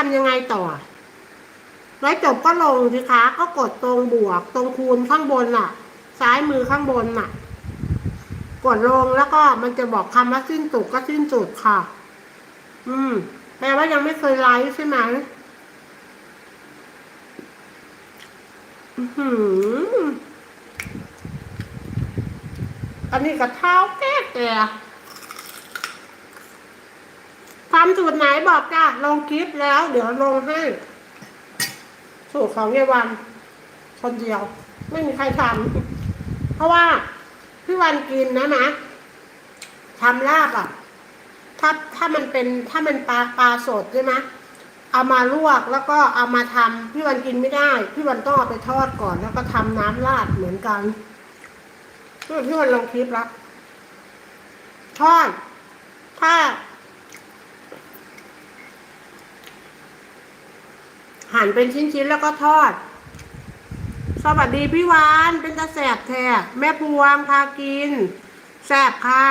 ทำยังไงต่อ แล้วจบก็ลงสิคะ ก็กดตรงบวก ตรงคูณข้างบนน่ะ ซ้ายมือข้างบนน่ะ กดลงแล้วก็มันจะบอกคำว่าสิ้นสุดก็สิ้นสุดค่ะ อืม แปลว่ายังไม่เคยไลฟ์ใช่ไหมอือหึอันนี้กับเท้าแก่แก่ ทำสูตรไหนบอกจ้าลงคลิปแล้ว เดี๋ยวลงให้ สูตรของยายวัน คนเดียว ไม่มีใครทำเพราะว่าพี่วันกินนะนะทำลาบอะ ถ้าถ้ามันเป็นถ้ามันปลาปลาสดใช่ไหมเอามาลวกแล้วก็เอามาทำพี่วันกินไม่ได้ พี่วันต้องเอาไปทอดก่อน แล้วก็ทำน้ำราดเหมือนกันพี่วันลงคลิปแล้วทอดถ้า หั่นเป็นชิ้นๆแล้วก็ทอด สวัสดีพี่วานเป็นตาแสบแท้แม่พวงพากิน แสบค่ะ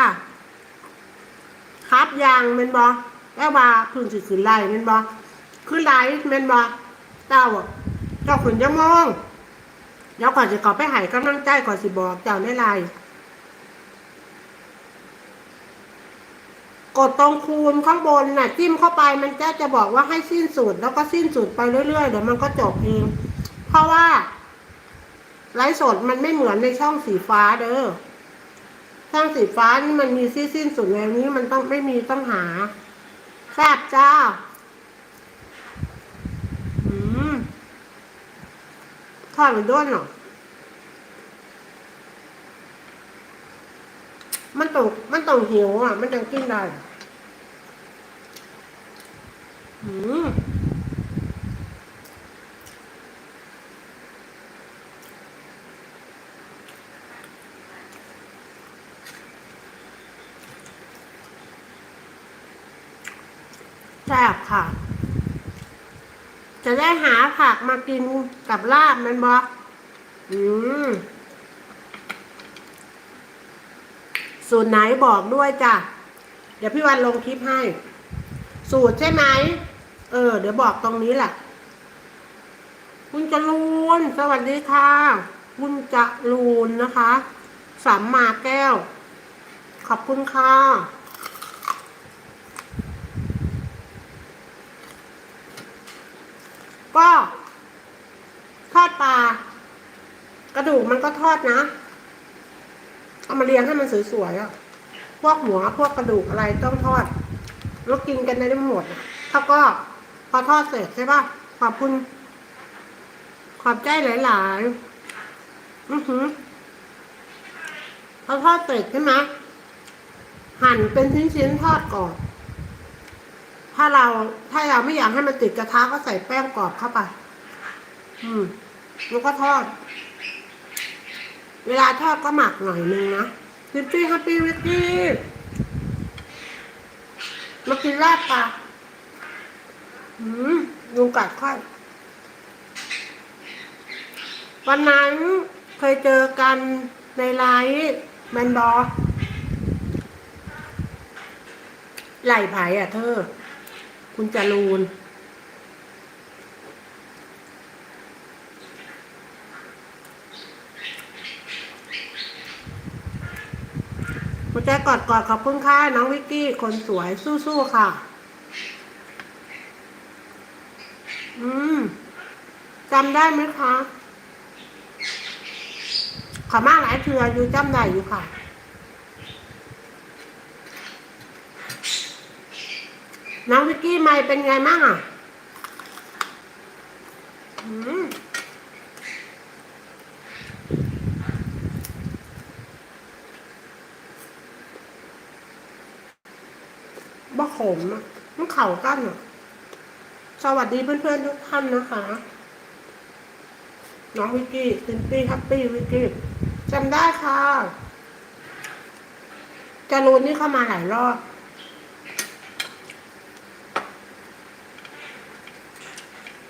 ครับยังเมนบอแม่ว่าพึ่งสิขึ้นไล่เมนบอขึ้นไล่เมนบอเจ้าเจ้าขึ้นยังมองเดี๋ยวก่อนจะขอไปใหายกำลังใจก่อนสิบอกเจ้าในไล กดตรงคูณข้างบนน่ะ จิ้มเข้าไปมันจะจะบอกว่าให้สิ้นสุดแล้วก็สิ้นสุดไปเรื่อยๆเดี๋ยวมันก็จบเองเพราะว่าไลฟ์สดมันไม่เหมือนในช่องสีฟ้าเด้อช่องสีฟ้านี่มันมีสิ้นสิ้นสุดแล้วนี้มันต้องไม่มีต้องหาแซบจ้าอืมทอดมันด้วนเหรอ มันต้องมันต้องหิวอะ มันจังกินได้อืมแซ่บค่ะ จะได้หาผักมากินกับลาบมันบออืม สูตรไหนบอกด้วยจ้ะ เดี๋ยวพี่วันลงคลิปให้ สูตรใช่ไหม เออ เดี๋ยวบอกตรงนี้แหละ คุณจรูน สวัสดีค่ะ คุณจรูนนะคะสัมมาแก้ว ขอบคุณค่ะ ก็ ทอดปลากระดูกมันก็ทอดนะ เอามาเรียงให้มันสวยๆอะ พวกหัวพวกกระดูกอะไรต้องทอดแล้วกินกันได้หมดอะเขาก็พอทอดเสร็จใช่ป่ะ ขอบคุณ ขอบใจหลายๆ อือหือพอทอดเสร็จใช่ไหมหั่นเป็นชิ้นๆทอดก่อน ถ้าเราถ้าเราไม่อยากให้มันติดกระทะก็ใส่แป้งกรอบเข้าไป อืมแล้วก็ทอด เวลาทอดก็หมักหน่อยนึงนะฮิปปี้ฮัปปี้วิกกี้มากินลาบปลาอืมยุงกัดค่อย วันนั้นเคยเจอกันในไลฟ์แมนบอไหลไผ่อะเธอ คุณจรูน หัวใจกอดกอดขอบคุณค่ะน้องวิกกี้คนสวยสู้ๆค่ะ อืมจำได้ไหมคะขอมากหลายเทืออยู่จำได้อยู่ค่ะ น้องวิกกี้ไม่เป็นไงมั่งอะ อืม บ่ขมอะมันเข่ากันอะสวัสดีเพื่อนๆทุกท่านนะคะ น้องวิกกี้ซินปี้แฮปปี้วิกกี้จำได้ค่ะจารูนนี่เข้ามาหลายรอบ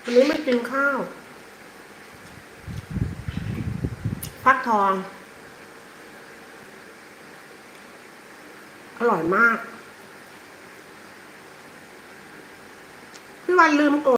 วันนี้ไม่กินข้าวฟักทอง อร่อยมาก พี่วันลืมกด